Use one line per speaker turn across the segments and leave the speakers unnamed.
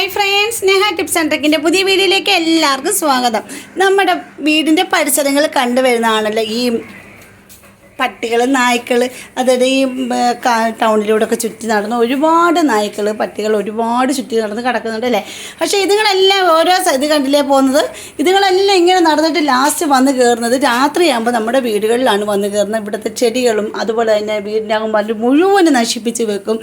Hi friends Sneha tips and ട്രിക്കിന്റെ പുതിയ വീഡിയോയിലേക്ക് എല്ലാവർക്കും സ്വാഗതം. നമ്മുടെ വീടിന്റെ പരിസരങ്ങൾ കണ്ടുവരുന്നതാണല്ലോ ഈ പട്ടികൾ നായ്ക്കൾ അതായത് ഈ ടൗണിലൂടെ ഒക്കെ ചുറ്റി നടന്ന് ഒരുപാട് നായ്ക്കൾ പട്ടികൾ ഒരുപാട് ചുറ്റി നടന്ന് കിടക്കുന്നുണ്ട് അല്ലേ? പക്ഷേ ഇതുങ്ങളെല്ലാം ഓരോ ഇത് കണ്ടില്ലേ പോകുന്നത്? ഇതുങ്ങളെല്ലാം ഇങ്ങനെ നടന്നിട്ട് ലാസ്റ്റ് വന്ന് കയറുന്നത് രാത്രിയാകുമ്പോൾ നമ്മുടെ വീടുകളിലാണ് വന്ന് കയറുന്നത് ഇവിടുത്തെ ചെടികളും അതുപോലെ തന്നെ വീടിന്റെ അകമ്പൽ മുഴുവനും നശിപ്പിച്ച് വെക്കും.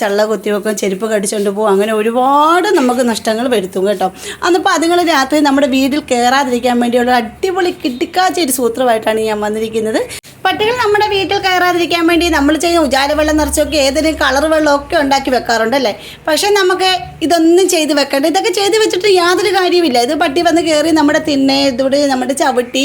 ചള്ള കുത്തി വെക്കും ചെരുപ്പ് കടിച്ചുകൊണ്ട് പോകും അങ്ങനെ ഒരുപാട് നമുക്ക് നഷ്ടങ്ങൾ വരുത്തും കേട്ടോ. അന്നിപ്പോൾ അതുങ്ങൾ രാത്രി നമ്മുടെ വീട്ടിൽ കയറാതിരിക്കാൻ വേണ്ടിയുള്ള അടിപൊളി കിട്ടിക്കാച്ച ഒരു സൂത്രമായിട്ടാണ് ഞാൻ വന്നിരിക്കുന്നത്. പട്ടികൾ നമ്മുടെ വീട്ടിൽ കയറാതിരിക്കാൻ വേണ്ടി നമ്മൾ ചെയ്യുന്ന ഉജാല വെള്ളം നിറച്ചൊക്കെ ഏതെങ്കിലും കളർ വെള്ളമൊക്കെ ഉണ്ടാക്കി വെക്കാറുണ്ട് അല്ലേ? പക്ഷേ നമുക്ക് ഇതൊന്നും ചെയ്ത് വെക്കണ്ട. ഇതൊക്കെ ചെയ്ത് വെച്ചിട്ട് യാതൊരു കാര്യമില്ല ഇത് പട്ടി വന്ന് കയറി നമ്മുടെ തിണ്ണെ ഇതോട് നമ്മുടെ ചവിട്ടി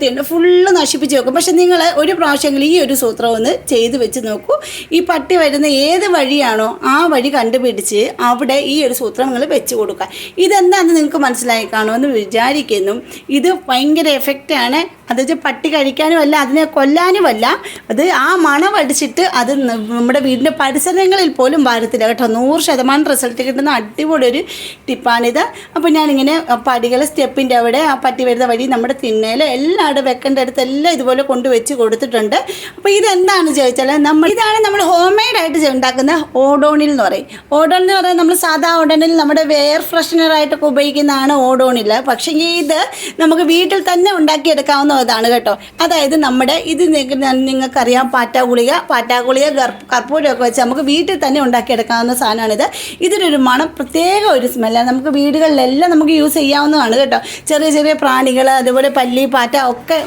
തിന്നെ ഫുള്ള് നശിപ്പിച്ച് വെക്കും. പക്ഷെ നിങ്ങൾ ഒരു പ്രാവശ്യമെങ്കിലും ഈ ഒരു സൂത്രം ഒന്ന് ചെയ്ത് വെച്ച് നോക്കൂ. ഈ പട്ടി വരുന്ന ഏത് വഴിയാണോ ആ വഴി കണ്ടുപിടിച്ച് അവിടെ ഈ ഒരു സൂത്രം നിങ്ങൾ വെച്ച് കൊടുക്കുക. ഇതെന്താണെന്ന് നിങ്ങൾക്ക് മനസ്സിലായി കാണുമെന്ന് വിചാരിക്കുന്നു. ഇത് ഭയങ്കര എഫക്റ്റാണ് അത് പട്ടി കഴിക്കാനുമല്ല അതിനെ കൊല്ലാനുമല്ല. അത് ആ മണം അടിച്ചിട്ട് അത് നമ്മുടെ വീടിന്റെ പരിസരങ്ങളിൽ പോലും വരത്തില്ല കേട്ടോ. നൂറ് ശതമാനം റിസൾട്ട് കിട്ടുന്ന അടിപൊളി ഒരു ടിപ്പാണിത് അപ്പോൾ ഞാനിങ്ങനെ പടികൾ സ്റ്റെപ്പിന്റെ അവിടെ ആ പട്ടി വരുന്ന വഴി നമ്മുടെ തിണ്ണയിൽ എല്ലായിടും വെക്കേണ്ട അടുത്ത് എല്ലാം ഇതുപോലെ കൊണ്ടുവച്ച് കൊടുത്തിട്ടുണ്ട്. അപ്പോൾ ഇതെന്താണെന്ന് ചോദിച്ചാൽ നമ്മൾ ഇതാണ് നമ്മൾ ഹോം മെയ്ഡ് ആയിട്ട് ഉണ്ടാക്കുന്ന ഓഡോണിൽ എന്ന് പറയും. ഓഡോണിൽ എന്ന് പറയുന്നത് നമ്മൾ സാധാ ഓഡോണിൽ നമ്മുടെ വെയർ ഫ്രഷ്നറായിട്ടൊക്കെ ഉപയോഗിക്കുന്നതാണ് ഓഡോണിൽ പക്ഷേ ഇത് നമുക്ക് വീട്ടിൽ തന്നെ ഉണ്ടാക്കിയെടുക്കാവുന്ന ഇതാണ് കേട്ടോ. അതായത് നമ്മുടെ ഇത് നിങ്ങ- നിങ്ങൾക്കറിയാം പാറ്റ ഗുളിക പാറ്റ ഗുളിക കർപ്പൂരമൊക്കെ വെച്ച് നമുക്ക് വീട്ടിൽ തന്നെ ഉണ്ടാക്കിയെടുക്കാവുന്ന സാധനമാണിത്. ഇതിനൊരു മണം പ്രത്യേക ഒരു സ്മെല്ലാണ്. നമുക്ക് വീടുകളിലെല്ലാം നമുക്ക് യൂസ് ചെയ്യാവുന്നതാണ് കേട്ടോ. ചെറിയ ചെറിയ പ്രാണികൾ അതുപോലെ പല്ലി പാറ്റ ഒക്കെ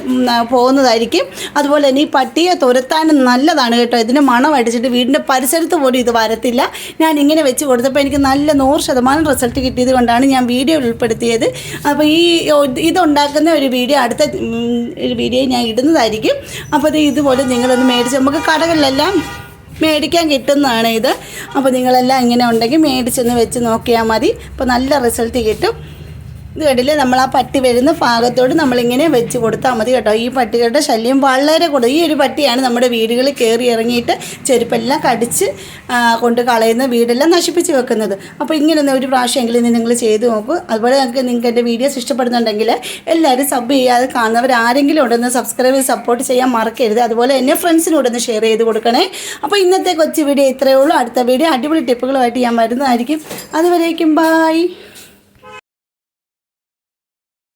പോകുന്നതായിരിക്കും. അതുപോലെ തന്നെ ഈ പട്ടിയെ തുരത്താനും നല്ലതാണ് കേട്ടോ. ഇതിന് മണം അടിച്ചിട്ട് വീടിന്റെ പരിസരത്ത് പോലും ഇത് വരത്തില്ല. ഞാൻ ഇങ്ങനെ വെച്ച് കൊടുത്തപ്പോൾ എനിക്ക് നല്ല നൂറ് ശതമാനം റിസൾട്ട് കിട്ടിയത് കൊണ്ടാണ് ഞാൻ വീഡിയോ ഉൾപ്പെടുത്തിയത്. അപ്പോൾ ഈ ഇതുണ്ടാക്കുന്ന ഒരു വീഡിയോ അടുത്ത വീഡിയോ ഞാൻ ഇടുന്നതായിരിക്കും. അപ്പോൾ ഇത് ഇതുപോലെ നിങ്ങളൊന്ന് മേടിച്ച് നമുക്ക് കടകളിലെല്ലാം മേടിക്കാൻ കിട്ടുന്നതാണ് ഇത്. അപ്പോൾ നിങ്ങളെല്ലാം ഇങ്ങനെ ഉണ്ടെങ്കിൽ മേടിച്ചൊന്ന് വെച്ച് നോക്കിയാൽ മതി. അപ്പോൾ നല്ല റിസൾട്ട് കിട്ടും. ഇത് കണ്ടില്ലേ? നമ്മൾ ആ പട്ടി വരുന്ന ഭാഗത്തോട് നമ്മളിങ്ങനെ വെച്ച് കൊടുത്താൽ മതി കേട്ടോ. ഈ പട്ടികളുടെ ശല്യം വളരെ കൂടുതൽ ഈ ഒരു പട്ടിയാണ് നമ്മുടെ വീടുകളിൽ കയറി ഇറങ്ങിയിട്ട് ചെരുപ്പെല്ലാം കടിച്ച് കൊണ്ട് കളയുന്ന വീടെല്ലാം നശിപ്പിച്ച് വെക്കുന്നത്. അപ്പോൾ ഇങ്ങനെ ഒരു പ്രാവശ്യമെങ്കിലും നിങ്ങൾ ചെയ്ത് നോക്കൂ. അതുപോലെ നിങ്ങൾക്ക് നിങ്ങൾക്ക് എന്റെ വീഡിയോസ് ഇഷ്ടപ്പെടുന്നുണ്ടെങ്കിൽ എല്ലാവരും സബ് ചെയ്യാതെ കാണുന്നവർ ആരെങ്കിലും ഉണ്ടെന്ന് സബ്സ്ക്രൈബ് സപ്പോർട്ട് ചെയ്യാൻ മറക്കരുത്. അതുപോലെ എന്നെ ഫ്രണ്ട്സിനോടൊന്ന് ഷെയർ ചെയ്ത് കൊടുക്കണേ. അപ്പോൾ ഇന്നത്തെ കൊച്ചു വീഡിയോ ഇത്രയേ ഉള്ളൂ. അടുത്ത വീഡിയോ അടിപൊളി ടിപ്പുകളുമായിട്ട് ഞാൻ വരുന്നതായിരിക്കും. അതുവരേക്കും ബായ്